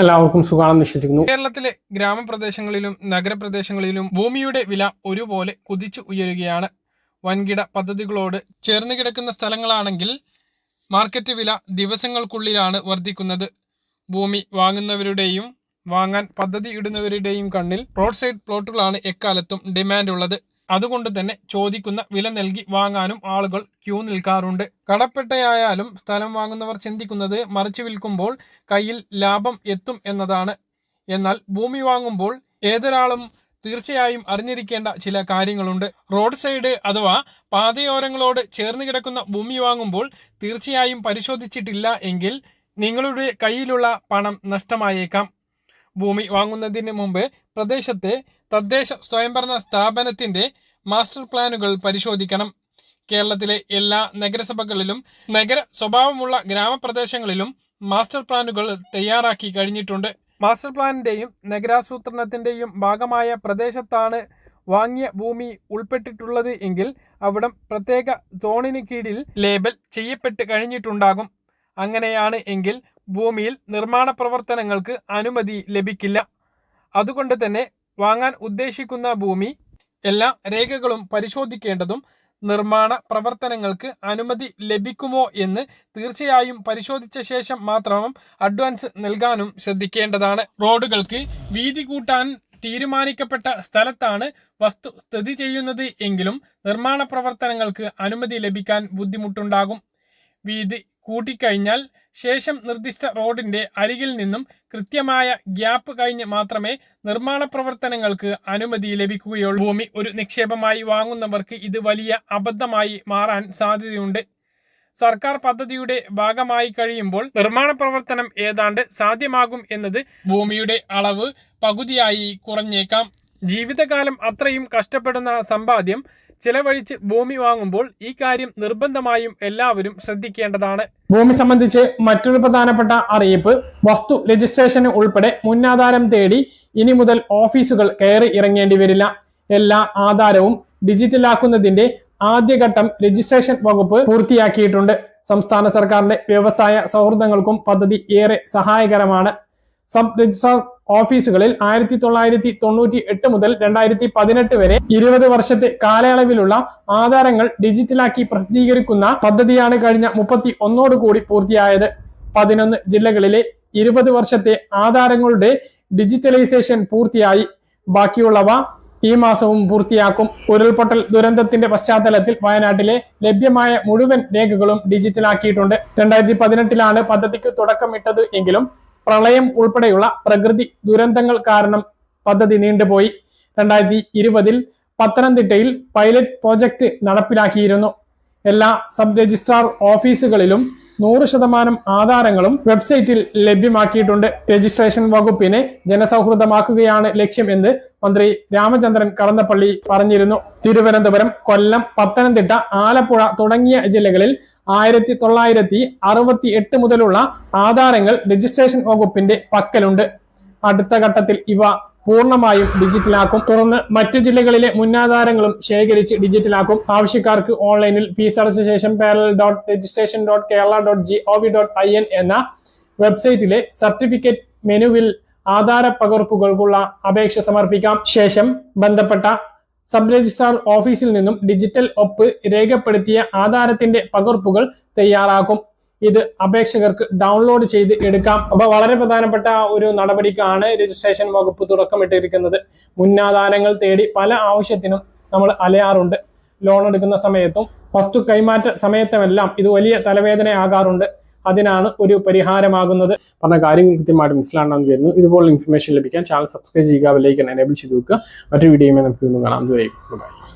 എല്ലാവർക്കും സുഖമാണെന്ന് വിശ്വസിക്കുന്നു. കേരളത്തിലെ ഗ്രാമപ്രദേശങ്ങളിലും നഗരപ്രദേശങ്ങളിലും ഭൂമിയുടെ വില ഒരുപോലെ കുതിച്ചു ഉയരുകയാണ്. വൻകിട പദ്ധതികളോട് ചേർന്ന് കിടക്കുന്ന സ്ഥലങ്ങളാണെങ്കിൽ മാർക്കറ്റ് വില ദിവസങ്ങൾക്കുള്ളിലാണ് വർദ്ധിക്കുന്നത്. ഭൂമി വാങ്ങുന്നവരുടെയും വാങ്ങാൻ പദ്ധതി ഇടുന്നവരുടെയും കണ്ണിൽ റോഡ് സൈഡ് പ്ലോട്ടുകളാണ് എക്കാലത്തും ഡിമാൻഡ് ഉള്ളത് അതുകൊണ്ട് തന്നെ ചോദിക്കുന്ന വില നൽകി വാങ്ങാനും ആളുകൾ ക്യൂ നിൽക്കാറുണ്ട്. കടപ്പെട്ടയായാലും സ്ഥലം വാങ്ങുന്നവർ ചിന്തിക്കുന്നത് മറിച്ചു വിൽക്കുമ്പോൾ കയ്യിൽ ലാഭം എത്തും എന്നതാണ്. എന്നാൽ ഭൂമി വാങ്ങുമ്പോൾ ഏതൊരാളും തീർച്ചയായും അറിഞ്ഞിരിക്കേണ്ട ചില കാര്യങ്ങളുണ്ട്. റോഡ് സൈഡ് അഥവാ പാതയോരങ്ങളോട് ചേർന്ന് കിടക്കുന്ന ഭൂമി വാങ്ങുമ്പോൾ തീർച്ചയായും പരിശോധിച്ചിട്ടില്ല എങ്കിൽ നിങ്ങളുടെ കയ്യിലുള്ള പണം നഷ്ടമായേക്കാം. ഭൂമി വാങ്ങുന്നതിന് മുമ്പ് പ്രദേശത്തെ തദ്ദേശ സ്വയംഭരണ സ്ഥാപനത്തിന്റെ മാസ്റ്റർ പ്ലാനുകൾ പരിശോധിക്കണം. കേരളത്തിലെ എല്ലാ നഗരസഭകളിലും നഗര സ്വഭാവമുള്ള ഗ്രാമപ്രദേശങ്ങളിലും മാസ്റ്റർ പ്ലാനുകൾ തയ്യാറാക്കി കഴിഞ്ഞിട്ടുണ്ട്. മാസ്റ്റർ പ്ലാനിന്റെയും നഗരാസൂത്രണത്തിന്റെയും ഭാഗമായ പ്രദേശത്താണ് വാങ്ങിയ ഭൂമി ഉൾപ്പെട്ടിട്ടുള്ളത് എങ്കിൽ അവിടം പ്രത്യേക സോണിന് കീഴിൽ ലേബൽ ചെയ്യപ്പെട്ട് കഴിഞ്ഞിട്ടുണ്ടാകും. അങ്ങനെയാണ് എങ്കിൽ ഭൂമിയിൽ നിർമ്മാണ പ്രവർത്തനങ്ങൾക്ക് അനുമതി ലഭിക്കില്ല. അതുകൊണ്ട് തന്നെ വാങ്ങാൻ ഉദ്ദേശിക്കുന്ന ഭൂമി എല്ലാ രേഖകളും പരിശോധിക്കേണ്ടതും നിർമ്മാണ പ്രവർത്തനങ്ങൾക്ക് അനുമതി ലഭിക്കുമോ എന്ന് തീർച്ചയായും പരിശോധിച്ച ശേഷം മാത്രം അഡ്വാൻസ് നൽകാനും ശ്രദ്ധിക്കേണ്ടതാണ്. റോഡുകൾക്ക് വീതി കൂട്ടാൻ തീരുമാനിക്കപ്പെട്ട സ്ഥലത്താണ് വസ്തു സ്ഥിതി ചെയ്യുന്നത് എങ്കിലും നിർമ്മാണ പ്രവർത്തനങ്ങൾക്ക് അനുമതി ലഭിക്കാൻ ബുദ്ധിമുട്ടുണ്ടാകും. വീതി കൂട്ടിക്കഴിഞ്ഞാൽ ശേഷം നിർദ്ദിഷ്ട റോഡിന്റെ അരികിൽ നിന്നും കൃത്യമായ ഗ്യാപ്പ് കഴിഞ്ഞ് മാത്രമേ നിർമ്മാണ പ്രവർത്തനങ്ങൾക്ക് അനുമതി ലഭിക്കുകയുള്ളൂ. ഭൂമി ഒരു നിക്ഷേപമായി വാങ്ങുന്നവർക്ക് ഇത് വലിയ അബദ്ധമായി മാറാൻ സാധ്യതയുണ്ട്. സർക്കാർ പദ്ധതിയുടെ ഭാഗമായി കഴിയുമ്പോൾ നിർമ്മാണ പ്രവർത്തനം ഏതാണ്ട് സാധ്യമാകും എന്നത് ഭൂമിയുടെ അളവ് പകുതിയായി കുറഞ്ഞേക്കാം. ജീവിതകാലം അത്രയും കഷ്ടപ്പെടുന്ന സമ്പാദ്യം ചിലവഴിച്ച് ഭൂമി വാങ്ങുമ്പോൾ ഈ കാര്യം നിർബന്ധമായും എല്ലാവരും ശ്രദ്ധിക്കേണ്ടതാണ്. ഭൂമി സംബന്ധിച്ച് മറ്റൊരു പ്രധാനപ്പെട്ട അറിയിപ്പ് വസ്തു രജിസ്ട്രേഷന് ഉൾപ്പെടെ മുന്നാധാരം തേടി ഇനി മുതൽ ഓഫീസുകൾ കയറി ഇറങ്ങേണ്ടി വരില്ല. എല്ലാ ആധാരവും ഡിജിറ്റലാക്കുന്നതിന്റെ ആദ്യഘട്ടം രജിസ്ട്രേഷൻ വകുപ്പ് പൂർത്തിയാക്കിയിട്ടുണ്ട്. സംസ്ഥാന സർക്കാരിന്റെ വ്യവസായ സൗഹൃദങ്ങൾക്കും പദ്ധതി ഏറെ സഹായകരമാണ്. സബ് രജിസ്ട്രാർ ഓഫീസുകളിൽ ആയിരത്തി തൊള്ളായിരത്തി തൊണ്ണൂറ്റി എട്ട് മുതൽ രണ്ടായിരത്തി പതിനെട്ട് വരെ ഇരുപത് വർഷത്തെ കാലയളവിലുള്ള ആധാരങ്ങൾ ഡിജിറ്റലാക്കി പ്രസിദ്ധീകരിക്കുന്ന പദ്ധതിയാണ് കഴിഞ്ഞ മുപ്പത്തി ഒന്നോട് കൂടി പൂർത്തിയായത്. പതിനൊന്ന് ജില്ലകളിലെ ഇരുപത് വർഷത്തെ ആധാരങ്ങളുടെ ഡിജിറ്റലൈസേഷൻ പൂർത്തിയായി. ബാക്കിയുള്ളവ ഈ മാസവും പൂർത്തിയാക്കും. ഉരുൾപൊട്ടൽ ദുരന്തത്തിന്റെ പശ്ചാത്തലത്തിൽ വയനാട്ടിലെ ലഭ്യമായ മുഴുവൻ രേഖകളും ഡിജിറ്റലാക്കിയിട്ടുണ്ട്. രണ്ടായിരത്തി പതിനെട്ടിലാണ് പദ്ധതിക്ക് തുടക്കമിട്ടത് എങ്കിലും പ്രളയം ഉൾപ്പെടെയുള്ള പ്രകൃതി ദുരന്തങ്ങൾ കാരണം പദ്ധതി നീണ്ടുപോയി. രണ്ടായിരത്തി ഇരുപതിൽ പത്തനംതിട്ടയിൽ പൈലറ്റ് പ്രോജക്റ്റ് നടപ്പിലാക്കിയിരുന്നു. എല്ലാ സബ് രജിസ്ട്രാർ ഓഫീസുകളിലും നൂറ് ശതമാനം ആധാരങ്ങളും വെബ്സൈറ്റിൽ ലഭ്യമാക്കിയിട്ടുണ്ട്. രജിസ്ട്രേഷൻ വകുപ്പിനെ ജനസൗഹൃദമാക്കുകയാണ് ലക്ഷ്യം എന്ന് മന്ത്രി രാമചന്ദ്രൻ കടന്നപ്പള്ളി പറഞ്ഞിരുന്നു. തിരുവനന്തപുരം കൊല്ലം പത്തനംതിട്ട ആലപ്പുഴ തുടങ്ങിയ ജില്ലകളിൽ ആയിരത്തി തൊള്ളായിരത്തി അറുപത്തി എട്ട് മുതലുള്ള ആധാരങ്ങൾ രജിസ്ട്രേഷൻ വകുപ്പിന്റെ പക്കലുണ്ട്. അടുത്ത ഘട്ടത്തിൽ ഇവ പൂർണമായും ഡിജിറ്റലാക്കും. തുടർന്ന് മറ്റു ജില്ലകളിലെ മുന്നാധാരങ്ങളും ശേഖരിച്ച് ഡിജിറ്റലാക്കും. ആവശ്യക്കാർക്ക് ഓൺലൈനിൽ ഫീസ് അടച്ച ശേഷം parallel dot registration dot Kerala dot G O V dot I N എന്ന വെബ്സൈറ്റിലെ സർട്ടിഫിക്കറ്റ് മെനുവിൽ ആധാര പകർപ്പുകൾക്കുള്ള അപേക്ഷ സമർപ്പിക്കാം. ശേഷം ബന്ധപ്പെട്ട സബ് രജിസ്ട്രാർ ഓഫീസിൽ നിന്നും ഡിജിറ്റൽ ഒപ്പ് രേഖപ്പെടുത്തിയ ആധാരത്തിന്റെ പകർപ്പുകൾ തയ്യാറാക്കും. ഇത് അപേക്ഷകർക്ക് ഡൗൺലോഡ് ചെയ്ത് എടുക്കാം. അപ്പൊ വളരെ പ്രധാനപ്പെട്ട ഒരു നടപടിക്കാണ് രജിസ്ട്രേഷൻ വകുപ്പ് തുടക്കമിട്ടിരിക്കുന്നത്. മുന്നാധാരങ്ങൾ തേടി പല ആവശ്യത്തിനും നമ്മൾ അലയാറുണ്ട്. ലോൺ എടുക്കുന്ന സമയത്തും വസ്തു കൈമാറ്റ സമയത്തുമെല്ലാം ഇത് വലിയ തലവേദനയാകാറുണ്ട്. അതിനാണ് ഒരു പരിഹാരമാകുന്നത്. പറഞ്ഞ കാര്യങ്ങൾ കൃത്യമായിട്ട് മനസ്സിലാണെന്ന് വരുന്നു ഇതുപോലുള്ള ഇൻഫർമേഷൻ ലഭിക്കാൻ ചാനൽ സബ്സ്ക്രൈബ് ചെയ്യുക വിലയിക്കാൻ എനേബിൾ ചെയ്ത് വെക്കുക. മറ്റൊരു വീഡിയോയുമായി നമുക്ക് കാണാം. ദൂരേക്കും ബൈ